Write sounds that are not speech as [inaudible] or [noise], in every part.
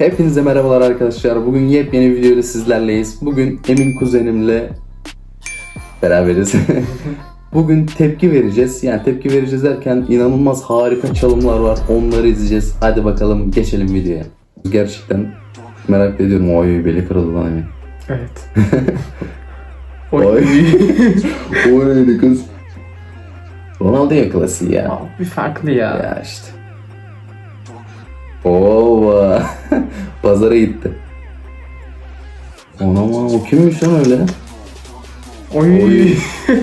Hepinize merhabalar arkadaşlar. Bugün yepyeni bir videoyla sizlerleyiz. Bugün Emin kuzenimle beraberiz. [laughs] Bugün tepki vereceğiz. Yani tepki vereceğiz derken inanılmaz harika çalımlar var. Onları izleyeceğiz. Hadi bakalım geçelim videoya. Gerçekten merak ediyorum. Oy beli kırıldı lan Emin. Evet. [laughs] Oy. Oy [laughs] ne kız. Ronaldo klasiği ya. Abi bir farklı ya. Ya işte. Ova. Pazara gitti. Ona o kimmiş lan öyle? Oy. Oy.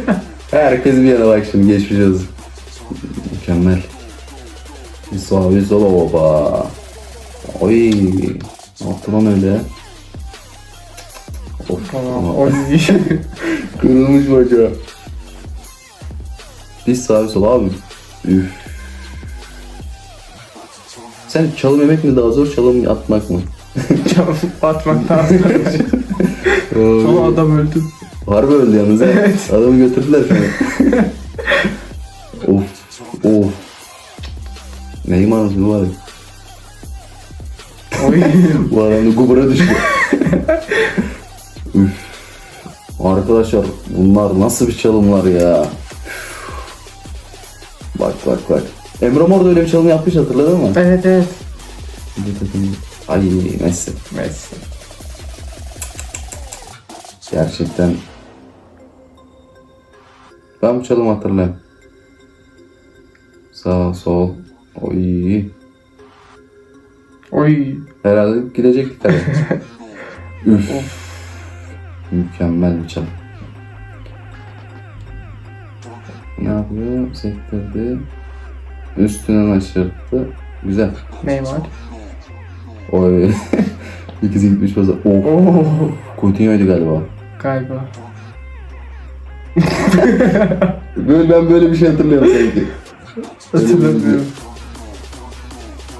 [laughs] Herkes bir yana bak şimdi geçmiş olsun. Mükemmel. Bir sola bir sola oba. Oy. Ne yaptı lan öyle? Of. Tamam. Oy. [laughs] Kırılmış bacağı. Bir sağ bir sol abi. Üf. Sen çalım yemek mi daha zor çalım atmak mı? Çalıp atmak daha zor. Ama adam öldü. Harbi öldü yalnız. ha. Evet. Adamı götürdüler sana. [laughs] of. Of. Neymar mı var? Oy. [laughs] Bu adam da gubura düştü. [laughs] Üf. Arkadaşlar bunlar nasıl bir çalımlar ya. Bak bak bak. Emre Mor da öyle bir çalım yapmış hatırladın mı? evet evet. Ay Messi. Messi. Gerçekten. Ben bu çalımı hatırlıyorum. Sağ sol. Oy. Oy. Herhalde gidecektik hadi. [laughs] Üf. Mükemmel bir çalım. Ne yapıyor? Sektirdi. Üstünden aşırttı. Güzel. Neymar. Oy. [laughs] İkisi gitmiş fazla. Oh. Oo. Coutinho'ydu galiba. Galiba. [laughs] Böyle ben böyle bir şey hatırlıyorum sanki. Hatırlamıyorum.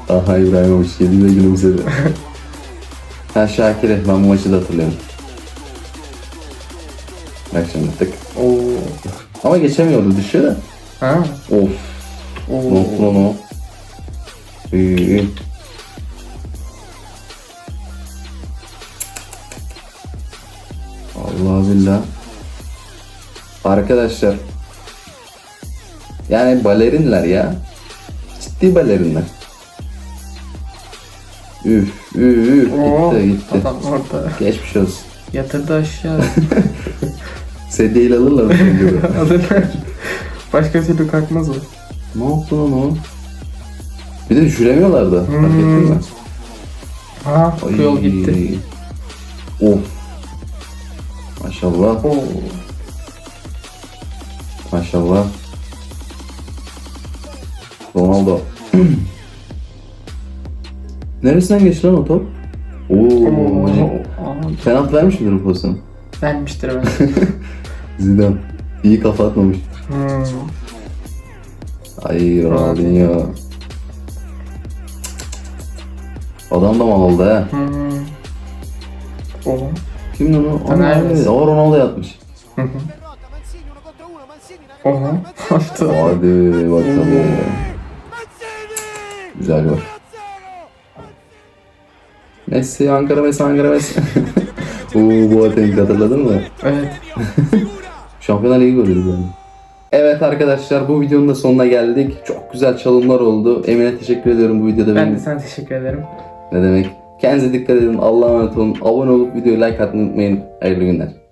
Aha İbrahimovic yedi ve gülümsedi. [laughs] ha Şakir'e ben bu maçı da hatırlıyorum. Bak şimdi tık. Oo. Ama geçemiyordu düşüyor da. Ha. Of. Oo. Ne yaptı lan o? İyi, iyi. Allah billah. Arkadaşlar. Yani balerinler ya. Ciddi balerinler. Üf üf üf Oo. gitti gitti. Adam orada. Geçmiş olsun. Yatırdı aşağı. [laughs] Sedyeyle alırlar mı gibi? [laughs] Alırlar. Başka türlü kalkmaz o. ne yaptı lan o? Bir de düşüremiyorlar da. Fark ettin mi? Hmm. Ha. Bu yol gitti. Of. Maşallah. Oo. Maşallah. Ronaldo. [clears throat] Neresinden geçti lan o top? Oo. Penaltı vermiş midir bu pozisyonu? Vermiştir ben. [laughs] Zidane. İyi kafa atmamış. Hmm. Ay Ronaldinho. Adam da mal oldu ha. Hmm. Oo. Kim lan o? Taner evet. O Ronaldo yatmış. Hı hı. Oha. Hadi bakalım. Güzel gol. 1-0! Messi, Ankara Messi, Ankara Messi. [laughs] Oo Boateng hatırladın mı? Evet. [laughs] Şampiyonlar Ligi golüydü bu. Evet arkadaşlar bu videonun da sonuna geldik. Çok güzel çalımlar oldu. Emine teşekkür ediyorum bu videoda. Ben benim. de sana teşekkür ederim. Ne demek. Kendinize dikkat edin. Allah'a emanet olun. Abone olup videoyu like atmayı unutmayın. Hayırlı günler.